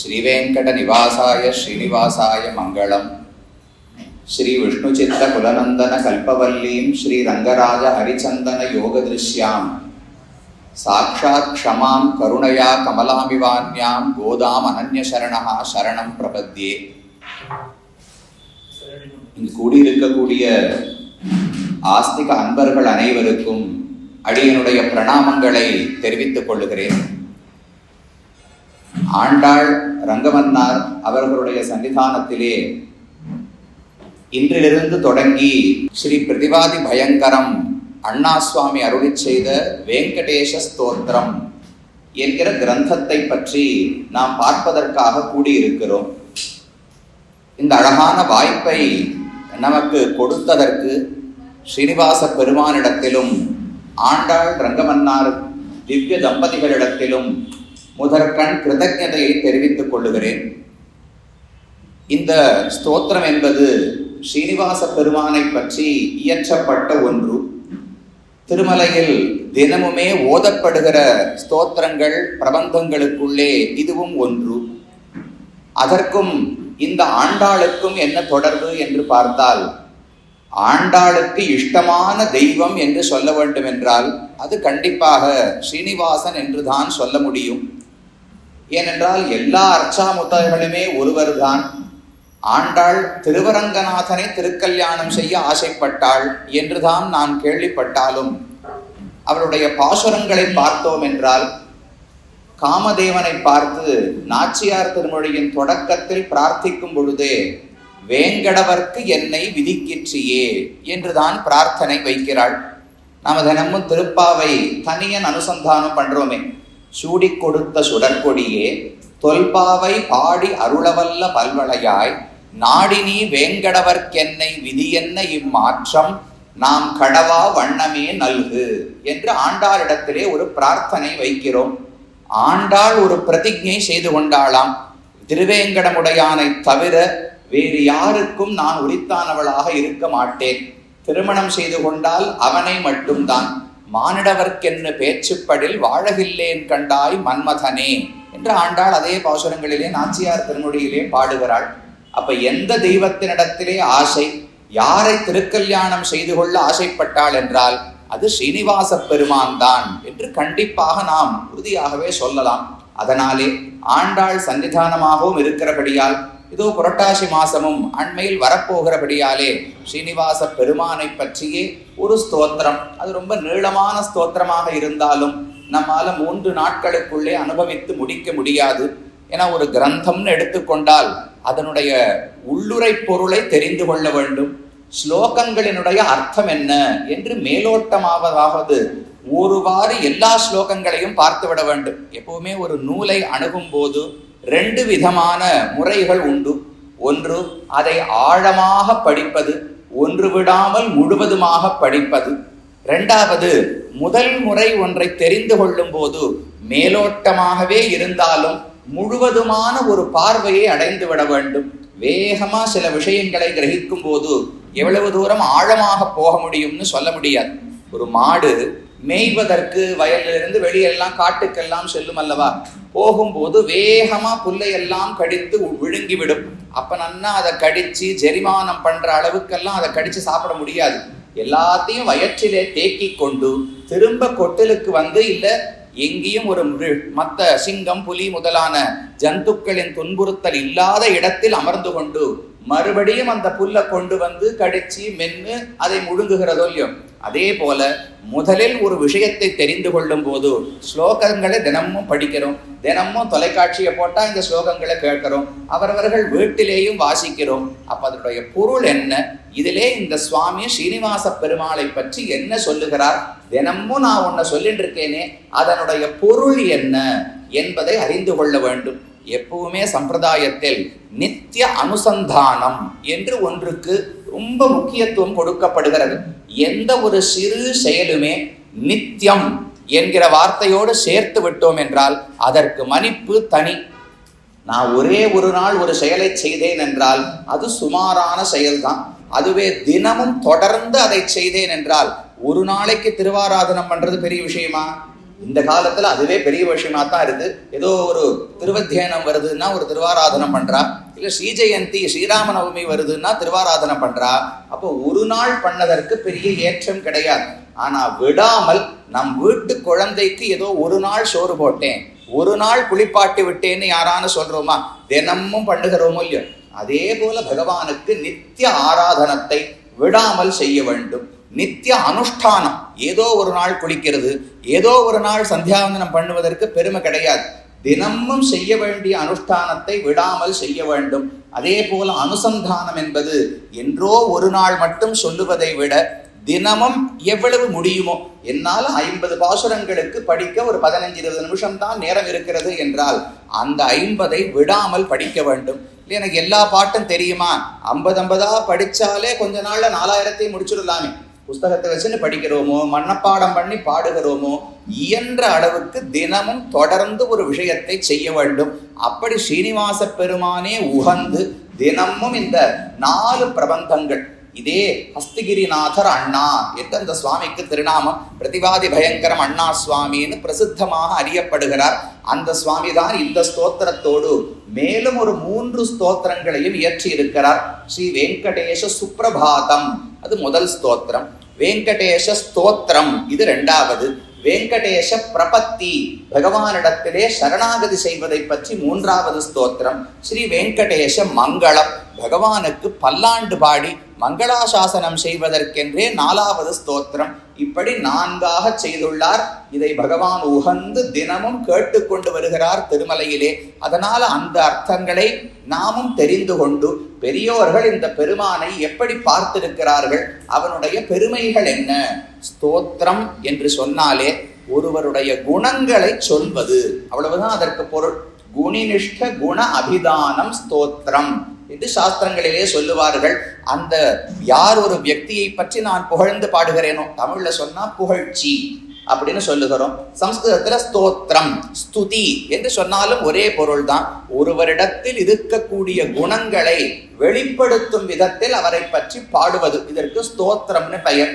कल्याणनिधये निधयेऽर्थिनां श्रीवेङ्कटनिवासाय श्रीनिवासाय मङ्गलम् श्रीविष्णुचित्तकुलनन्दनकल्पवल्लीं श्रीरङ्गराजहरिचन्दनयोगदृश्यां साक्षात् क्षमां करुणया कमलामिवान्यां गोदामनन्यशरणः शरणं प्रपद्ये இங்கு கூடியிருக்கக்கூடிய ஆஸ்திக அன்பர்கள் அனைவருக்கும் அடியனுடைய பிரணாமங்களை தெரிவித்துக் கொள்ளுகிறேன் ஆண்டாள் ரங்கமன்னார் அவர்களுடைய சன்னிதானத்திலே இன்றிலிருந்து தொடங்கி ஸ்ரீ பிரதிவாதி பயங்கரம் அண்ணா சுவாமி அருளி செய்த வெங்கடேஷ ஸ்தோத்திரம் என்கிற கிரந்தத்தை பற்றி நாம் பார்ப்பதற்காக கூடியிருக்கிறோம். இந்த அழகான வாய்ப்பை நமக்கு கொடுத்ததற்கு ஸ்ரீனிவாச பெருமானிடத்திலும் ஆண்டாள் ரங்கமன்னார் திவ்ய தம்பதிகளிடத்திலும் முதற்கண் கிருதஜதையை தெரிவித்துக் கொள்ளுகிறேன். இந்த ஸ்தோத்திரம் என்பது ஸ்ரீனிவாச பெருமானை பற்றி இயற்றப்பட்ட ஒன்று. திருமலையில் தினமுமே ஓதப்படுகிற ஸ்தோத்திரங்கள் பிரபந்தங்களுக்குள்ளே இதுவும் ஒன்று. அதற்கும் இந்த ஆண்டாளுக்கும் என்ன தொடர்பு என்று பார்த்தால் ஆண்டாளுக்கு இஷ்டமான தெய்வம் என்று சொல்ல வேண்டும் என்றால் அது கண்டிப்பாக ஸ்ரீனிவாசன் என்றுதான் சொல்ல முடியும். ஏனென்றால் எல்லா அர்ச்சாமுத்தர்களுமே ஒருவர்தான். ஆண்டாள் திருவரங்கநாதனை திருக்கல்யாணம் செய்ய ஆசைப்பட்டாள் என்றுதான் நான் கேள்விப்பட்டாலும் அவருடைய பாசுரங்களை பார்த்தோம் என்றால் காமதேவனை பார்த்து நாச்சியார் திருமொழியின் தொடக்கத்தில் பிரார்த்திக்கும் பொழுதே வேங்கடவர்க்கு என்னை விதிக்கிற்றியே என்றுதான் பிரார்த்தனை வைக்கிறாள். நாம தினமும் திருப்பாவை தனியன் அனுசந்தானம் பண்றோமே. சூடி கொடுத்த சுடற்கொடியே தொல்பாவை பாடி அருளவல்ல பல்வளையாய் நாடினி வேங்கடவர்க்கென்னை விதி என்ன இம்மாற்றம் நாம் கடவா வண்ணமே நல்கு என்று ஆண்டாளிடத்திலே ஒரு பிரார்த்தனை வைக்கிறோம். ஆண்டாள் ஒரு பிரதிஜை செய்து கொண்டாளாம். திருவேங்கடமுடையானை தவிர வேறு யாருக்கும் நான் உரித்தானவளாக இருக்க மாட்டேன். திருமணம் செய்து கொண்டால் அவனை மட்டும்தான். மானிடவர்க்கென்னு பேச்சுப்படில் வாழவில்லேன் கண்டாய் மன்மதனே என்று ஆண்டாள் அதே பாசுரங்களிலே நாச்சியார் திருமொழியிலே பாடுகிறாள். அப்ப எந்த தெய்வத்தினிடத்திலே ஆசை யாரை திருக்கல்யாணம் செய்து கொள்ள ஆசைப்பட்டாள் என்றால் அது ஸ்ரீனிவாச பெருமான் தான் என்று கண்டிப்பாக நாம் உறுதியாகவே சொல்லலாம். அதனாலே ஆண்டாள் சன்னிதானமாகவும் இருக்கிறபடியால் இதோ புரட்டாசி மாசமும் அண்மையில் வரப்போகிறபடியாலே ஸ்ரீனிவாச பெருமானை பற்றியே ஒரு ஸ்தோத்திரம். அது ரொம்ப நீளமான ஸ்தோத்திரமாக இருந்தாலும் நம்மால் மூன்று நாட்களுக்குள்ளே அனுபவித்து முடிக்க முடியாது. என ஒரு கிரந்தம்னு எடுத்துக்கொண்டால் அதனுடைய உள்ளுரை பொருளை தெரிந்து கொள்ள வேண்டும். ஸ்லோகங்களினுடைய அர்த்தம் என்ன என்று மேலோட்டமாவதாவது ஒருவாறு எல்லா ஸ்லோகங்களையும் பார்த்துவிட வேண்டும். எப்பவுமே ஒரு நூலை அணுகும் போது ரெண்டு விதமான முறைகள் உண்டு. ஒன்று அதை ஆழமாக படிப்பது ஒன்று விடாமல் முழுவதுமாக படிப்பது. ரெண்டாவது முதல் முறை ஒன்றை தெரிந்து கொள்ளும் போது மேலோட்டமாகவே இருந்தாலும் முழுவதுமான ஒரு பார்வையை அடைந்து விட வேண்டும். வேகமாக சில விஷயங்களை கிரகிக்கும் போது எவ்வளவு தூரம் ஆழமாக போக முடியும்னு சொல்ல முடியாது. ஒரு மாடு மேய்வதற்கு வயலிலிருந்து வெளியெல்லாம் காட்டுக்கெல்லாம் செல்லும் அல்லவா? போகும்போது வேகமா புல்லையெல்லாம் கடித்து விழுங்கி விடும் அப்ப நன்னா அதை கடிச்சு ஜெரிமானம் பண்ற அளவுக்கெல்லாம் அதை கடிச்சு சாப்பிட முடியாது. எல்லாத்தையும் வயிற்றிலே தேக்கி கொண்டு திரும்ப கொட்டலுக்கு வந்து இல்ல எங்கேயும் ஒரு மத்த சிங்கம் புலி முதலான ஜந்துக்களின் துன்புறுத்தல் இல்லாத இடத்தில் அமர்ந்து கொண்டு மறுபடியும் அந்த புல்லை கொண்டு வந்து கடிச்சு மென்னு அதை முழுங்குகிறதோ இல்லையோ? அதே போல முதலில் ஒரு விஷயத்தை தெரிந்து கொள்ளும் போது ஸ்லோகங்களை தினமும் படிக்கிறோம். தினமும் தொலைக்காட்சியை போட்டால் இந்த ஸ்லோகங்களை கேட்கிறோம். அவரவர்கள் வீட்டிலேயும் வாசிக்கிறோம். அப்போ அதனுடைய பொருள் என்ன? இதிலே இந்த சுவாமி ஸ்ரீனிவாச பெருமாளை பற்றி என்ன சொல்லுகிறார்? தினமும் நான் உன்னை சொல்லிட்டு இருக்கேனே அதனுடைய பொருள் என்ன என்பதை அறிந்து கொள்ள வேண்டும். எப்பவுமே சம்பிரதாயத்தில் நித்திய அனுசந்தானம் என்று ஒன்றுக்கு ரொம்ப முக்கியத்துவம் கொடுக்கப்படுகிறது. எந்த ஒரு சிறு செயலுமே நித்தியம் என்கிற வார்த்தையோடு சேர்த்து விட்டோம் என்றால் அதற்கு மன்னிப்பு தனி. நான் ஒரே ஒரு நாள் ஒரு செயலை செய்தேன் என்றால் அது சுமாரான செயல்தான். அதுவே தினமும் தொடர்ந்து அதை செய்தேன் என்றால் ஒரு நாளைக்கு திருவாராதனம் பண்றது பெரிய விஷயமா? இந்த காலத்துல அதுவே பெரிய விஷயமா தான் இருக்கு. ஏதோ ஒரு திருவத்தியனம் வருதுன்னா ஒரு திருவாராதனம் பண்றா. இல்ல ஸ்ரீஜெயந்தி ஸ்ரீராம நவமி வருதுன்னா திருவாராதனம் பண்றா. அப்போ ஒரு நாள் பண்ணதற்கு பெரிய ஏற்றம் கிடையாது. ஆனா விடாமல் நம் வீட்டு குழந்தைக்கு ஏதோ ஒரு நாள் சோறு போட்டேன். ஒரு நாள் குளிப்பாட்டி விட்டேன்னு யாரானு சொல்றோமா? தினமும் பண்ணுகிறோமோ இல்லையோ? அதே போல பகவானுக்கு நித்திய ஆராதனத்தை விடாமல் செய்ய வேண்டும். நித்திய அனுஷ்டானம். ஏதோ ஒரு நாள் குளிக்கிறது ஏதோ ஒரு நாள் சந்தியாவந்தனம் பண்ணுவதற்கு பெருமை கிடையாது. தினமும் செய்ய வேண்டிய அனுஷ்டானத்தை விடாமல் செய்ய வேண்டும். அதே போல அனுசந்தானம் என்பது என்றோ ஒரு நாள் மட்டும் சொல்லுவதை விட தினமும் எவ்வளவு முடியுமோ என்னால் ஐம்பது பாசுரங்களுக்கு படிக்க ஒரு பதினஞ்சு இருபது நிமிஷம் தான் நேரம் இருக்கிறது என்றால் அந்த ஐம்பதை விடாமல் படிக்க வேண்டும். இல்லை எனக்கு எல்லா பாட்டும் தெரியுமா? ஐம்பது ஐம்பதா படித்தாலே கொஞ்ச நாளில் நாலாயிரத்தையும் முடிச்சிடலாமே. புஸ்தகத்தை வச்சுன்னு படிக்கிறோமோ மனப்பாடம் பண்ணி பாடுகிறோமோ இயன்ற அளவுக்கு தினமும் தொடர்ந்து ஒரு விஷயத்தை செய்ய வேண்டும். அப்படி ஸ்ரீனிவாச பெருமானே உகந்து தினமும் இந்த நாலு பிரபந்தங்கள் இதே ஹஸ்தகிரிநாதர் அண்ணா என்று அந்த சுவாமிக்கு திருநாமம் பிரதிவாதி பயங்கரம் அண்ணா சுவாமின்னு பிரசித்தமாக அறியப்படுகிறார். அந்த சுவாமி தான் இந்த ஸ்தோத்திரத்தோடு மேலும் ஒரு மூன்று ஸ்தோத்திரங்களையும் இயற்றி இருக்கிறார் ஸ்ரீ வெங்கடேஷ சுப்ரபாதம் அது முதல் ஸ்தோத்திரம். வெங்கடேஷ ஸ்தோத்திரம். இது ரெண்டாவது. வெங்கடேஷ பிரபத்தி. பகவானிடத்திலே சரணாகதி செய்வதை பற்றி மூன்றாவது ஸ்தோத்திரம். ஸ்ரீ வெங்கடேஷ மங்களம். பகவானுக்கு பல்லாண்டு பாடி மங்களாசாசனம் செய்வதற்கென்றே நாலாவது ஸ்தோத்திரம். இப்படி நான்காக செய்துள்ளார். இதை பகவான் உகந்து தினமும் கேட்டுக்கொண்டு வருகிறார் திருமலையிலே. அதனால் அந்த அர்த்தங்களை நாமும் தெரிந்து கொண்டு பெரியோர்கள் இந்த பெருமானை எப்படி பார்த்திருக்கிறார்கள்? அவனுடைய பெருமைகள் என்ன? ஸ்தோத்திரம் என்று சொன்னாலே ஒருவருடைய குணங்களை சொல்வது. அவ்வளவுதான் அதற்கு பொருள். குணினிஷ்ட குண அபிதானம் ஸ்தோத்திரம் என்று சாஸ்திரங்களிலே சொல்லுவார்கள். அந்த யார் ஒரு வியக்தியை பற்றி நான் புகழ்ந்து பாடுகிறேனோ தமிழ்ல சொன்னா புகழ்ச்சி. அப்படின்னு சொல்லுகிறோம். சம்ஸ்கிருதத்துல ஸ்தோத்திரம் ஸ்துதி என்று சொன்னாலும் ஒரே பொருள் தான் ஒருவரிடத்தில் இருக்கக்கூடிய குணங்களை வெளிப்படுத்தும் விதத்தில் அவரை பற்றி பாடுவது. இதற்கு ஸ்தோத்திரம்னு பெயர்.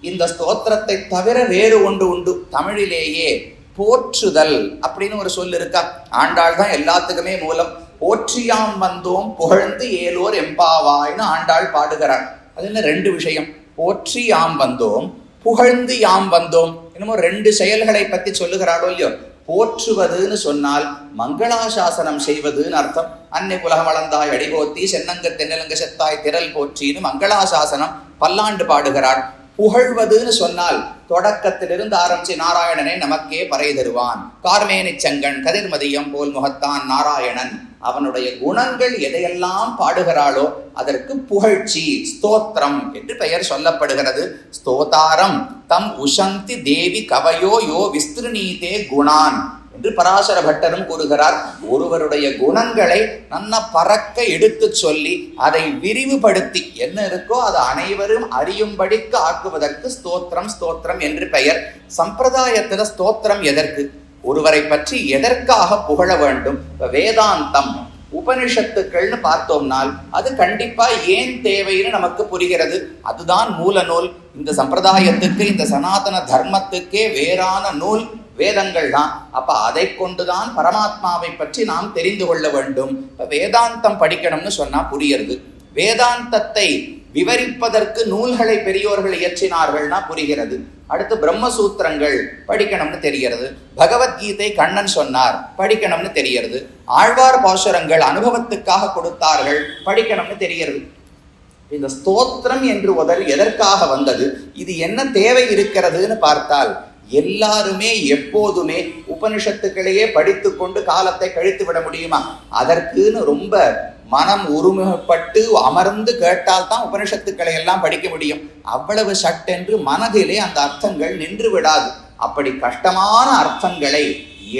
இந்த ஸ்தோத்திரத்தை தவிர வேறு ஒன்று உண்டு. தமிழிலேயே போற்றுதல் அப்படின்னு ஒரு சொல் இருக்கா? ஆண்டாள் தான் எல்லாத்துக்குமே மூலம். போற்றியாம் வந்தோம் புகழ்ந்து ஏலோர் எம்பாவாய்னு ஆண்டாள் பாடுகிறார். அது என்ன? ரெண்டு விஷயம். போற்றி யாம் வந்தோம் புகழ்ந்து யாம் வந்தோம். என்னமோ ரெண்டு செயல்களை பத்தி சொல்லுகிறாளோ இல்லையோ? போற்றுவதுன்னு சொன்னால் மங்களாசாசனம் செய்வதுன்னு அர்த்தம். அன்னை புலகம் வளர்ந்தாய் அடிபோத்தி சென்னங்க தென்னலங்க செத்தாய் திரல் போற்றின்னு மங்களாசாசனம் பல்லாண்டு பாடுகிறாள் புகழ்வதுன்னு சொன்னால் தொடக்கத்திலிருந்து ஆரம்பிச்சு நாராயணனை நமக்கே பறை தருவான். கார்மேனி செங்கன் கதிர்மதியம் போல் முகத்தான் நாராயணன். அவனுடைய குணங்கள் எதையெல்லாம் பாடுகிறாளோ அதற்கு புகழ்ச்சி ஸ்தோத்திரம் என்று பெயர் சொல்லப்படுகிறது. ஸ்தோதாரம் தம் உஷந்தி தேவி கவயோ யோ விஸ்திருநீதே குணான் என்று பராசர பட்டரும் கூறுகிறார். ஒருவருடைய குணங்களை நன்ன பறக்க எடுத்து சொல்லி அதை விரிவுபடுத்தி என்ன இருக்கோ அதை அனைவரும் அறியும்படிக்கு ஆக்குவதற்கு ஸ்தோத்திரம் ஸ்தோத்திரம் என்று பெயர். சம்பிரதாயத்தில் ஸ்தோத்திரம் எதற்கு? ஒருவரை பற்றி எதற்காக புகழ வேண்டும்? வேதாந்தம் உபனிஷத்துக்கள்னு பார்த்தோம்னால் அது கண்டிப்பா ஏன் தேவைன்னு நமக்கு புரிகிறது. அதுதான் மூல நூல். இந்த சம்பிரதாயத்துக்கு இந்த சனாதன தர்மத்துக்கே வேறான நூல் வேதங்கள் தான். அப்ப அதை கொண்டுதான் பரமாத்மாவை பற்றி நாம் தெரிந்து கொள்ள வேண்டும். வேதாந்தம் படிக்கணும்னு சொன்னா புரியுறது. வேதாந்தத்தை விவரிப்பதற்கு நூல்களை பெரியோர்கள் இயற்றினார்கள்னா புரிகிறது. அடுத்து பிரம்மசூத்திரங்கள் படிக்கணும்னு தெரிகிறது. பகவத்கீதை கண்ணன் சொன்னார் படிக்கணும்னு தெரிகிறது. ஆழ்வார் பாசுரங்கள் அனுபவத்துக்காக கொடுத்தார்கள் படிக்கணும்னு தெரிகிறது. இந்த ஸ்தோத்திரம் என்று உதல் எதற்காக வந்தது? இது என்ன தேவை இருக்கிறதுன்னு பார்த்தால் எல்லாருமே எப்போதுமே உபனிஷத்துக்களையே படித்து கொண்டு காலத்தை கழித்து விட முடியுமா? அதற்குன்னு ரொம்ப மனம் உருமுகப்பட்டு அமர்ந்து கேட்டால் தான் உபனிஷத்துக்களை எல்லாம் படிக்க முடியும். அவ்வளவு சட்டென்று மனதிலே அந்த அர்த்தங்கள் நின்று விடாது அப்படி கஷ்டமான அர்த்தங்களை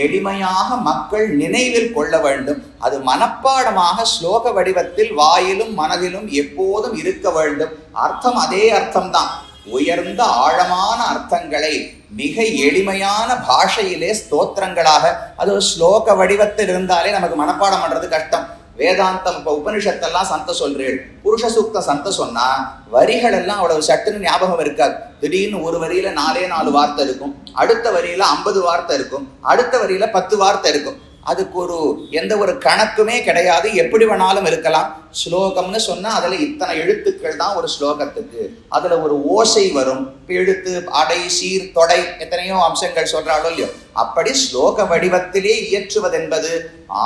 எளிமையாக மக்கள் நினைவில் கொள்ள வேண்டும். அது மனப்பாடமாக ஸ்லோக வடிவத்தில் வாயிலும் மனதிலும் எப்போதும் இருக்க வேண்டும். அர்த்தம் அதே அர்த்தம்தான். உயர்ந்த ஆழமான அர்த்தங்களை மிக எளிமையான பாஷையிலே ஸ்தோத்திரங்களாக அது ஸ்லோக வடிவத்தில் இருந்தாலே நமக்கு மனப்பாடம் பண்றது கஷ்டம். வேதாந்தம் இப்போ உபனிஷத்தெல்லாம் சந்த சொல்றேன் புருஷ சூக்த சந்த சொன்னா வரிகள் எல்லாம் அவ்வளவு சட்டுன்னு ஞாபகம் இருக்காது. திடீர்னு ஒரு வரியில நாலே நாலு வார்த்தை இருக்கும். அடுத்த வரியில ஐம்பது வார்த்தை இருக்கும். அடுத்த வரியில பத்து வார்த்தை இருக்கும். அதுக்கு ஒரு எந்த ஒரு கணக்குமே கிடையாது. எப்படி வேணாலும் இருக்கலாம். ஸ்லோகம்னு சொன்னால் அதில் இத்தனை எழுத்துக்கள் தான் ஒரு ஸ்லோகத்துக்கு. அதில் ஒரு ஓசை வரும். எழுத்து அடை சீர் தொடை எத்தனையோ அம்சங்கள் சொல்றாளோ இல்லையோ. அப்படி ஸ்லோக வடிவத்திலே இயற்றுவதென்பது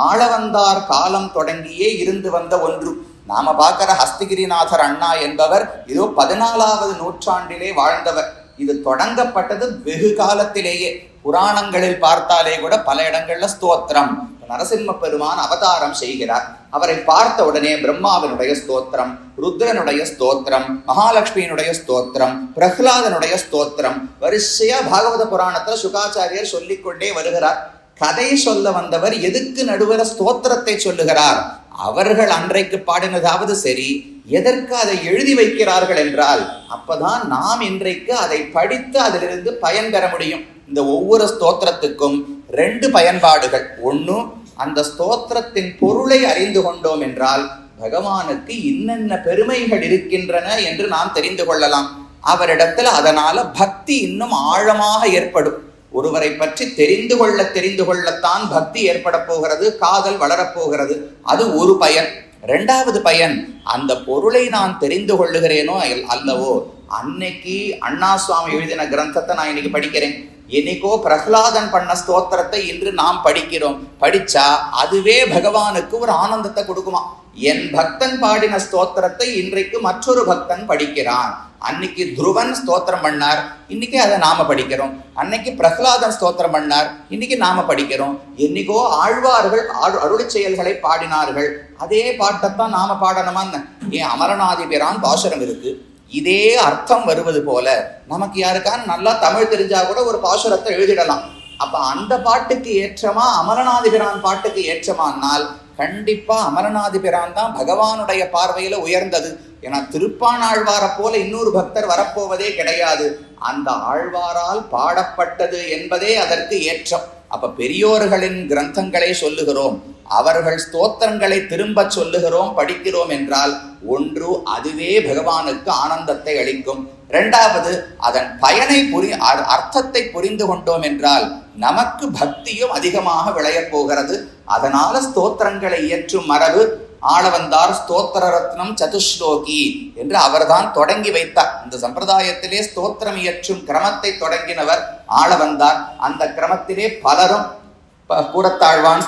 ஆளவந்தார் காலம் தொடங்கியே இருந்து வந்த ஒன்று. நாம பார்க்கிற ஹஸ்திகிரிநாதர் அண்ணா என்பவர் இதோ பதினாலாவது நூற்றாண்டிலே வாழ்ந்தவர். இது தொடங்கப்பட்டது வெகு காலத்திலேயே. புராணங்களில் பார்த்தாலே கூட பல இடங்கள்ல ஸ்தோத்திரம். நரசிம்ம பெருமான் அவதாரம் செய்கிறார். அவரை பார்த்த உடனே பிரம்மாவினுடைய ஸ்தோத்திரம் ருத்ரனுடைய ஸ்தோத்திரம் மகாலட்சுமியினுடைய ஸ்தோத்திரம் பிரஹ்லாதனுடைய ஸ்தோத்திரம். வரிசையா பாகவத புராணத்தை சுகாச்சாரியர் சொல்லிக்கொண்டே வருகிறார். கதை சொல்ல வந்தவர் எதுக்கு நடுவர ஸ்தோத்திரத்தை சொல்லுகிறார்? அவர்கள் அன்றைக்கு பாடினதாவது சரி எதற்கு அதை எழுதி வைக்கிறார்கள் என்றால் அப்பதான் நாம் இன்றைக்கு அதை படித்து அதிலிருந்து பயன் பெற முடியும். இந்த ஒவ்வொரு ஸ்தோத்திரத்துக்கும் ரெண்டு பயன்பாடுகள். ஒன்று அந்த ஸ்தோத்திரத்தின் பொருளை அறிந்து கொண்டோம் என்றால் பகவானுக்கு என்னென்ன பெருமைகள் இருக்கின்றன என்று நாம் தெரிந்து கொள்ளலாம். அவரிடத்துல அதனால பக்தி இன்னும் ஆழமாக ஏற்படும். ஒருவரை பற்றி தெரிந்து கொள்ள தெரிந்து கொள்ளத்தான் பக்தி ஏற்பட போகிறது காதல் வளரப்போகிறது அது ஒரு பயன். ரெண்டாவது பயன் அந்த பொருளை நான் தெரிந்து கொள்ளுகிறேனோ அல்லவோ அன்னைக்கு அண்ணா சுவாமி எழுதின கிரந்தத்தை நான் இன்னைக்கு படிக்கிறேன். என்னைக்கோ பிரகலாதன் பண்ண ஸ்தோத்திரத்தை இன்று நாம் படிக்கிறோம். படிச்சா அதுவே பகவானுக்கு ஒரு ஆனந்தத்தை கொடுக்குமா? என் பக்தன் பாடின ஸ்தோத்திரத்தை இன்றைக்கு மற்றொரு பக்தன் படிக்கிறான். அன்னைக்கு துருவன் ஸ்தோத்திரம் பண்ணார். இன்னைக்கு அதை நாம படிக்கிறோம். அன்னைக்கு பிரகலாதன் ஸ்தோத்திரம் பண்ணார். இன்னைக்கு நாம படிக்கிறோம். என்னைக்கோ ஆழ்வார்கள் அருள் செயல்களை பாடினார்கள். அதே பாட்டைத்தான் நாம பாடணுமான்னு. ஏன் அமரநாதி பிரான் பாசுரம் இருக்கு. இதே அர்த்தம் வருவது போல நமக்கு யாருக்கான நல்லா தமிழ் தெரிஞ்சா கூட ஒரு பாசுரத்தை எழுதிடலாம். அப்ப அந்த பாட்டுக்கு ஏற்றமா அமரநாதிபிரான் பாட்டுக்கு ஏற்றமானால் கண்டிப்பா அமரநாதிபிரான் தான் பகவானுடைய பார்வையில உயர்ந்தது. ஏன்னா திருப்பானாழ்வாரை போல இன்னொரு பக்தர் வரப்போவதே கிடையாது. அந்த ஆழ்வாரால் பாடப்பட்டது என்பதே அதற்கு ஏற்றம். அப்ப பெரியோர்களின் கிரந்தங்களை சொல்லுகிறோம். அவர்கள் ஸ்தோத்திரங்களை திரும்பச் சொல்லுகிறோம் படிக்கிறோம் என்றால் ஒன்று அதுவே பகவானுக்கு ஆனந்தத்தை அளிக்கும். இரண்டாவது அதன் பயனை புரி அர்த்தத்தை புரிந்து கொண்டோம் என்றால் நமக்கு பக்தியும் அதிகமாக விளையப் போகிறது. அதனால ஸ்தோத்திரங்களை இயற்றும் மரபு ஆளவந்தார் ஸ்தோத்திர ரத்னம் சதுஸ்லோகி என்று அவர்தான் தொடங்கி வைத்தார். இந்த சம்பிரதாயத்திலே ஸ்தோத்திரம் இயற்றும் கிரமத்தை தொடங்கினவர் ஆளவந்தார். அந்த கிரமத்திலே பலரும் ப-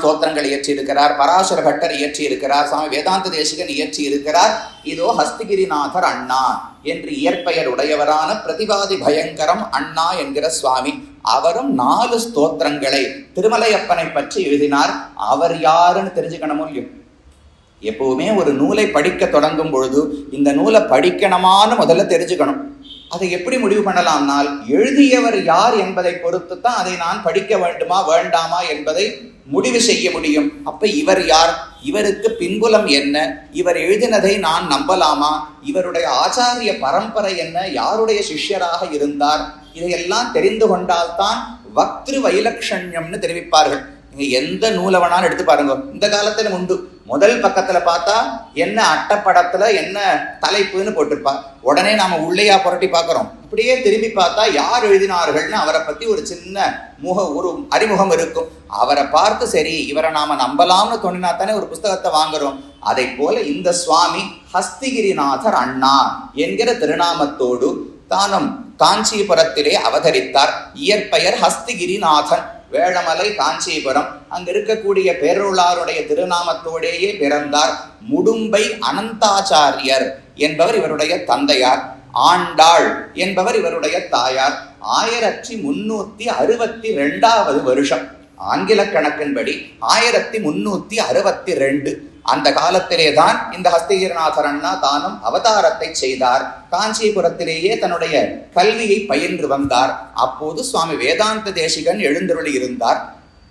ஸ்தோத்திரங்கள் இயற்றி இருக்கிறார் பராசர பட்டர் இயற்றி இருக்கிறார் சுவாமி வேதாந்த தேசிகன் இயற்றி இருக்கிறார் இதோ ஹஸ்திகிரிநாதர் அண்ணா என்று இயற்பெயர் உடையவரான பிரதிவாதி பயங்கரம் அண்ணா என்கிற சுவாமி அவரும் நாலு ஸ்தோத்திரங்களை திருமலையப்பனை பற்றி எழுதினார். அவர் யாருன்னு தெரிஞ்சுக்கணுமோ எப்பவுமே ஒரு நூலை படிக்க தொடங்கும் பொழுது இந்த நூலை படிக்கணுமான்னு முதல்ல தெரிஞ்சுக்கணும். அதை எப்படி முடிவு பண்ணலாம்னால் எழுதியவர் யார் என்பதை பொறுத்து தான் அதை நான் படிக்க வேண்டுமா வேண்டாமா என்பதை முடிவு செய்ய முடியும். அப்ப இவர் யார்? இவருக்கு பின்புலம் என்ன? இவர் எழுதினதை நான் நம்பலாமா? இவருடைய ஆச்சாரிய பரம்பரை என்ன? யாருடைய சிஷ்யராக இருந்தார்? இதையெல்லாம் தெரிந்து கொண்டால்தான் வக்திரு வைலக்ஷண்யம்னு தெரிவிப்பார்கள். நீங்க எந்த நூலவனான்னு எடுத்து பாருங்க. இந்த காலத்துல உண்டு. முதல் பக்கத்துல பார்த்தா என்ன அட்டப்படத்துல என்ன தலைப்புன்னு போட்டிருப்பா. உடனே நாம உள்ளேயா புரட்டி பார்க்கறோம். அப்படியே திரும்பி பார்த்தா யார் எழுதினார்கள்னு அவரை பத்தி ஒரு சின்ன முக ஒரு அறிமுகம் இருக்கும். அவரை பார்த்து சரி இவரை நாம நம்பலாம்னு தோணினா தானே ஒரு புஸ்தகத்தை வாங்குறோம். அதை போல இந்த சுவாமி ஹஸ்திகிரிநாதர் அண்ணா என்கிற திருநாமத்தோடு தானும் காஞ்சிபுரத்திலே அவதரித்தார். இயற்பெயர் ஹஸ்திகிரிநாதன். வேளமலை காஞ்சிபுரம் அங்க இருக்கக்கூடிய பேரருளாருடைய திருநாமத்தோடேயே பிறந்தார் முடும்பை அனந்தாச்சாரியர் என்பவர் இவருடைய தந்தையார் ஆண்டாள் என்பவர் இவருடைய தாயார். ஆயிரத்தி முன்னூத்தி அறுபத்தி ரெண்டாவது வருஷம். ஆங்கில கணக்கின்படி ஆயிரத்தி முன்னூத்தி அறுபத்தி ரெண்டு. அந்த காலத்திலே தான் இந்த ஹஸ்திகிரிநாதர் அண்ணா தானும் அவதாரத்தை செய்தார். காஞ்சிபுரத்திலேயே தன்னுடைய கல்வியை பயின்று வந்தார். அப்போது சுவாமி வேதாந்த தேசிகன் எழுந்தருளி இருந்தார்.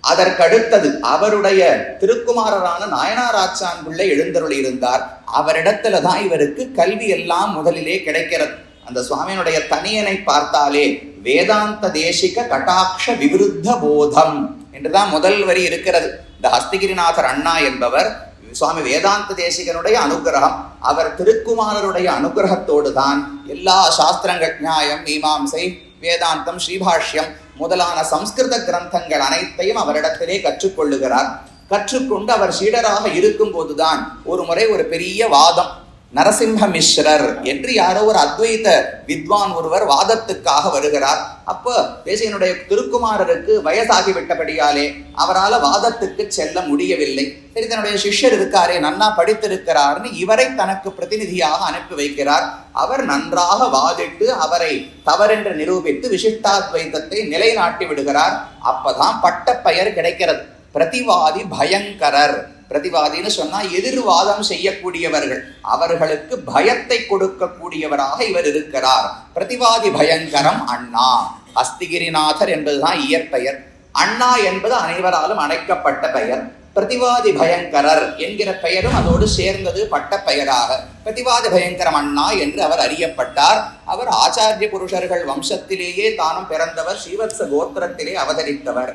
அதற்கடுத்தது அவருடைய திருக்குமாரரான நாயனாராச்சான் பிள்ளை எழுந்தருளி இருந்தார். அவரிடத்துல தான் இவருக்கு கல்வி எல்லாம் முதலிலே கிடைக்கிறது. அந்த சுவாமியினுடைய தனியனை பார்த்தாலே வேதாந்த தேசிக கட்டாட்ச விவிருத்த போதம் என்றுதான் முதல் வரி இருக்கிறது. இந்த ஹஸ்திகிரிநாதர் அண்ணா என்பவர் சுவாமி வேதாந்த தேசிகனுடைய அனுகிரகம் அவர் திருக்குமாரருடைய அனுகிரகத்தோடு தான் எல்லா சாஸ்திரங்கள் நியாயம் மீமாம்சை வேதாந்தம் ஸ்ரீபாஷ்யம் முதலான சம்ஸ்கிருத கிரந்தங்கள் அனைத்தையும் அவரிடத்திலே கற்றுக்கொள்ளுகிறார். கற்றுக்கொண்டு அவர் சீடராக இருக்கும்போதுதான் ஒரு முறை ஒரு பெரிய வாதம் நரசிம்ம மிஸ்ரர் என்று யாரோ ஒரு அத்வைத வித்வான் ஒருவர் வாதத்துக்காக வருகிறார். அப்போ தேசியனுடைய திருக்குமாரருக்கு வயசாகிவிட்டபடியாலே அவரால் வாதத்துக்கு செல்ல முடியவில்லை. சரி தன்னுடைய சிஷ்யர் இருக்காரே நன்னா படித்திருக்கிறார்னு இவரை தனக்கு பிரதிநிதியாக அனுப்பி வைக்கிறார். அவர் நன்றாக வாதிட்டு அவரை தவறென்று நிரூபித்து விசிஷ்டாத்வைத்தத்தை நிலைநாட்டி விடுகிறார். அப்பதான் பட்ட பெயர் கிடைக்கிறது. பிரதிவாதி பயங்கரர். பிரதிவாதின்னு சொன்னா எதிர்வாதம் செய்யக்கூடியவர்கள். அவர்களுக்கு பயத்தை கொடுக்கக்கூடியவராக இவர் இருக்கிறார். பிரதிவாதி பயங்கரம் அண்ணா. அஸ்திகிரிநாதர் என்பதுதான் இயற்பெயர். அண்ணா என்பது அனைவராலும் அழைக்கப்பட்ட பெயர். பிரதிவாதி பயங்கரர் என்கிற பெயரும் அதோடு சேர்ந்தது பட்ட பெயராக. பிரதிவாதி பயங்கரம் அண்ணா என்று அவர் அறியப்பட்டார். அவர் ஆச்சாரிய புருஷர்கள் வம்சத்திலேயே தானும் பிறந்தவர். ஸ்ரீவத்ச கோத்திரத்திலே அவதரித்தவர்.